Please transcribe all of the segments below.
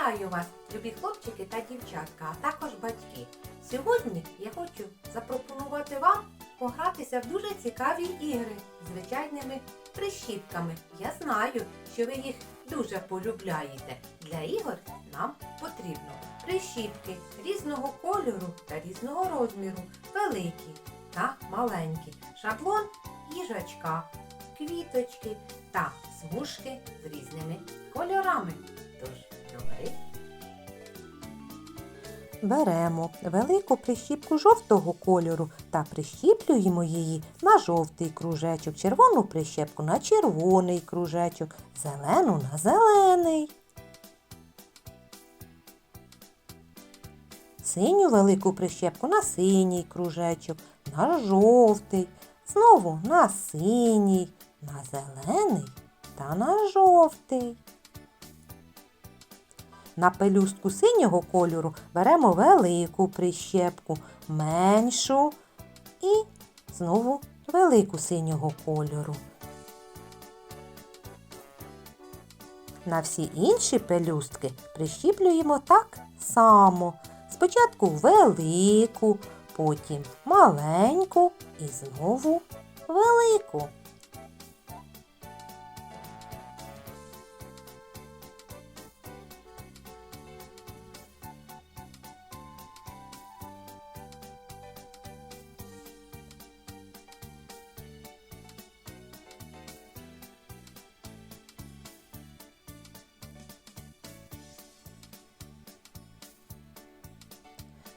Вітаю вас, любі хлопчики та дівчатка, а також батьки. Сьогодні я хочу запропонувати вам погратися в дуже цікаві ігри з звичайними прищіпками. Я знаю, що ви їх дуже полюбляєте. Для ігор нам потрібно прищіпки різного кольору та різного розміру, великі та маленькі, шаблон їжачка, квіточки та смужки з різними кольорами. Беремо велику прищіпку жовтого кольору та прищіплюємо її на жовтий кружечок, червону прищепку на червоний кружечок, зелену на зелений. Синю велику прищепку на синій кружечок, на жовтий, знову на синій, на зелений та на жовтий. На пелюстку синього кольору беремо велику прищепку, меншу і знову велику синього кольору. На всі інші пелюстки прищіплюємо так само. Спочатку велику, потім маленьку і знову велику.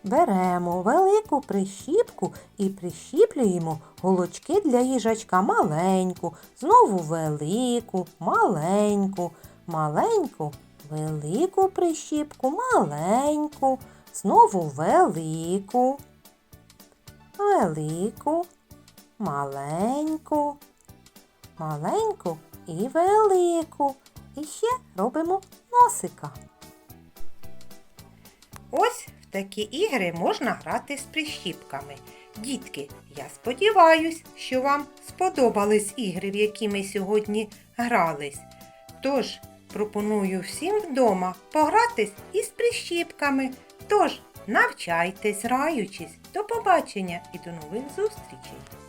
Беремо велику прищіпку і прищіплюємо голочки для їжачка маленьку, знову велику, маленьку, маленьку, велику прищіпку, маленьку, знову велику, велику, маленьку, маленьку і велику. І ще робимо носика. Ось такі ігри можна грати з прищіпками. Дітки, я сподіваюсь, що вам сподобались ігри, в які ми сьогодні грались. Тож пропоную всім вдома погратись із прищіпками. Тож навчайтесь, граючись. До побачення і до нових зустрічей!